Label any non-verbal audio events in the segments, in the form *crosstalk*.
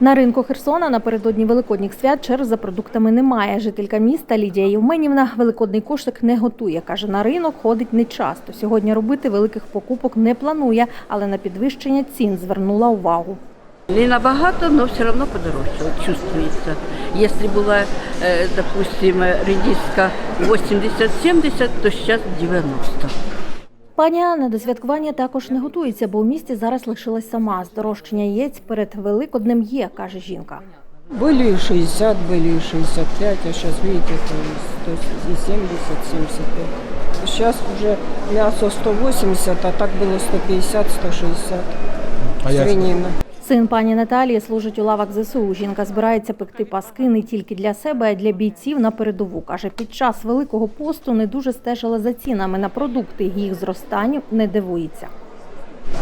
На ринку Херсона напередодні великодніх свят черг за продуктами немає. Жителька міста Лідія Євменівна великодний кошик не готує. Каже, на ринок ходить нечасто. Сьогодні робити великих покупок не планує, але на підвищення цін звернула увагу. Не набагато, но все равно подорожчало, чувствуется. Если была, э, допустим, редиска 80-70, то сейчас 90. Пані Анна до святкування також не готується, бо у місті зараз лишилась сама. Здорожчання яєць перед Великоднем є, каже жінка. Были и 60, были и 65, а сейчас, видите, то есть, то есть и 70, 75. Сейчас уже мясо 180, а так было 150, 160. А як? Свинина. Син пані Наталії служить у лавах ЗСУ. Жінка збирається пекти паски не тільки для себе, а й для бійців на передову. Каже, під час великого посту не дуже стежила за цінами на продукти. Їх зростанню не дивується.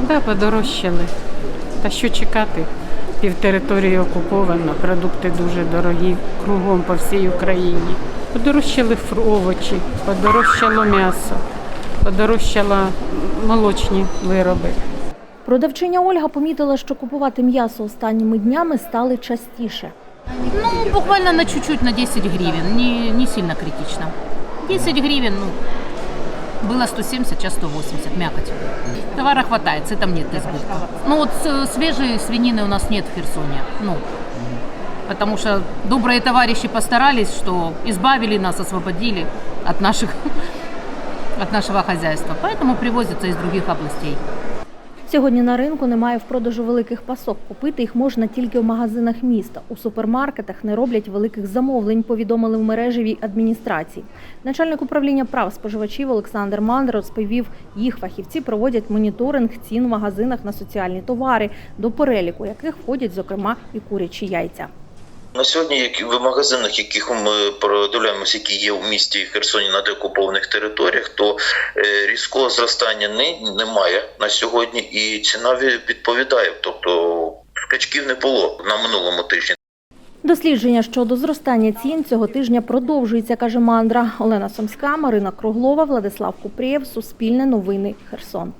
Да, подорожчали. Та що чекати? Пів території окуповано, продукти дуже дорогі кругом по всій Україні. Подорожчали овочі, подорожчало м'ясо, подорожчало молочні вироби. Продавчиня Ольга помітила, що купувати м'ясо останніми днями стали частіше. Ну, буквально на чуть-чуть, на 10 гривен, не, не сильно критично. 10 гривен, ну, было 170, сейчас 180, мякоть. Товара хватает, с этом нет избытка. Ну вот с- свежей свинины у нас нет в Херсоне, ну, потому что добрые товарищи постарались, что избавили нас, освободили от наших, *laughs* от нашего хозяйства, поэтому привозятся из других областей. Сьогодні на ринку немає в продажу великих пасок. Купити їх можна тільки в магазинах міста. У супермаркетах не роблять великих замовлень, повідомили в мережевій адміністрації. Начальник управління прав споживачів Олександр Мандр розповів, їх фахівці проводять моніторинг цін в магазинах на соціальні товари, до переліку яких входять, зокрема, і курячі яйця. На сьогодні, в магазинах, яких ми продивляємося, які є в місті Херсоні на деокупованих територіях, то е, різкого зростання не, немає на сьогодні, і ціна відповідає. Тобто скачків не було на минулому тижні. Дослідження щодо зростання цін цього тижня продовжується, каже Мандра. Олена Сомська, Марина Круглова, Владислав Купрієв, Суспільне новини, Херсон.